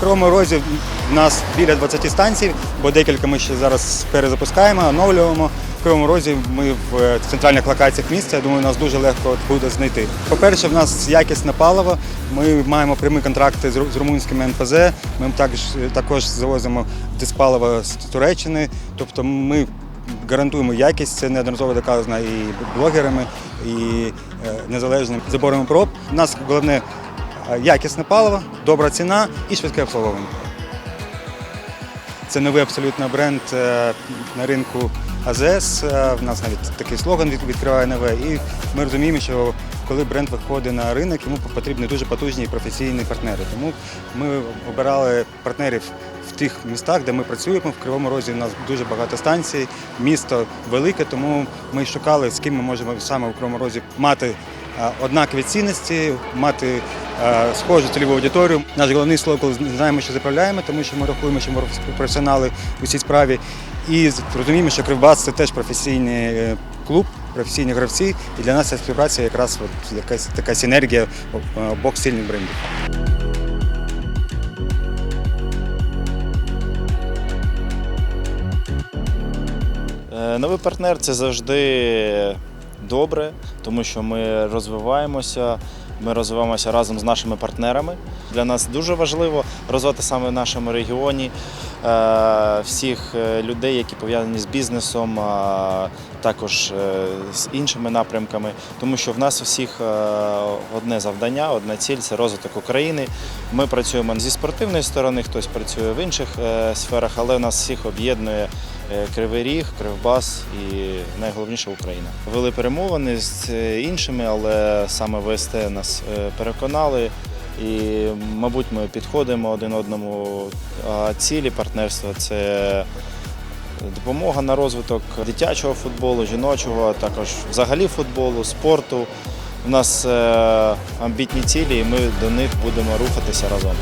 Кривому Розі в нас біля 20 станцій, бо декілька ми ще зараз перезапускаємо, оновлюємо. В Кривому Розі ми в е, центральних локаціях міста. Я думаю, нас дуже легко буде знайти. По-перше, в нас якісне паливо. Ми маємо прямі контракти з ру- румунськими НПЗ. Ми також, також завозимо диспаливо з Туреччини. Тобто ми гарантуємо якість, це неодноразово доказано і блогерами, і е, незалежним заборами проб. У нас головне е, якісне паливо, добра ціна і швидке обслуговування. Це новий абсолютно бренд е, на ринку АЗС. Е, В нас навіть такий слоган відкриває нове. І ми розуміємо, що коли бренд виходить на ринок, йому потрібні дуже потужні і професійні партнери. Тому ми обирали партнерів в тих містах, де ми працюємо. В Кривому Розі у нас дуже багато станцій, місто велике, тому ми шукали, з ким ми можемо саме в Кривому Розі мати е, однакові цінності, мати е, схожу цільову аудиторію. Наш головний коли знаємо, що заправляємо, тому що ми рахуємо, що ми професіонали у цій справі. І розуміємо, що Кривбас це теж професійний е, клуб, професійні гравці. І для нас ця співпраця якраз от якась така синергія е, обох сильних брендів. Новий партнер це завжди добре, тому що ми розвиваємося. Ми розвиваємося разом з нашими партнерами. Для нас дуже важливо розвивати саме в нашому регіоні е, всіх е, людей, які пов'язані з бізнесом, а також е, з іншими напрямками, тому що в нас у всіх одне завдання, одна ціль це розвиток України. Ми працюємо зі спортивної сторони, хтось працює в інших сферах, але нас всіх об'єднує Кривий Ріг, Кривбас і найголовніше Україна. Вели перемовини з е, іншими, але саме ВСТ нас е, переконали. І, мабуть, ми підходимо один одному. А цілі партнерства це допомога на розвиток дитячого футболу, жіночого, а також взагалі футболу, спорту. У нас е, амбітні цілі, і ми до них будемо рухатися разом.